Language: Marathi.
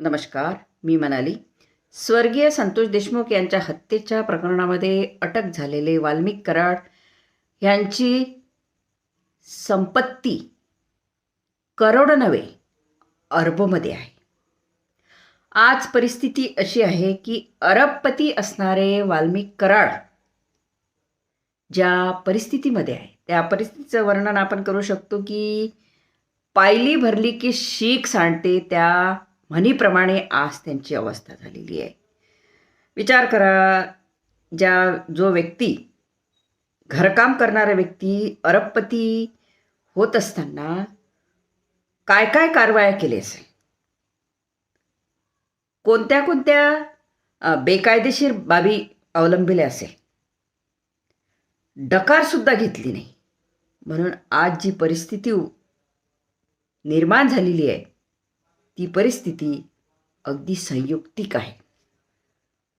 नमस्कार मी मनाली. स्वर्गीय संतोष देशमुख यांच्या हत्येच्या प्रकरणामध्ये अटक झालेले वाल्मिक कराड यांची संपत्ती करोड नव्हे अरबमध्ये आहे. आज परिस्थिती अशी आहे की अरबपती असणारे वाल्मिक कराड ज्या परिस्थितीमध्ये आहे त्या परिस्थितीचं वर्णन आपण करू शकतो की पायली भरली की शीख सांडते त्या म्हणीप्रमाणे आज त्यांची अवस्था झालेली आहे. विचार करा ज्या जो व्यक्ती घरकाम करणारा व्यक्ती अरबपती होत असताना काय काय कारवाया केली असेल? कोणत्या कोणत्या बेकायदेशीर बाबी अवलंबिल्या असेल? डकारसुद्धा घेतली नाही. म्हणून आज जी परिस्थिती निर्माण झालेली आहे ती परिस्थिती अगदी संयुक्तिक आहे.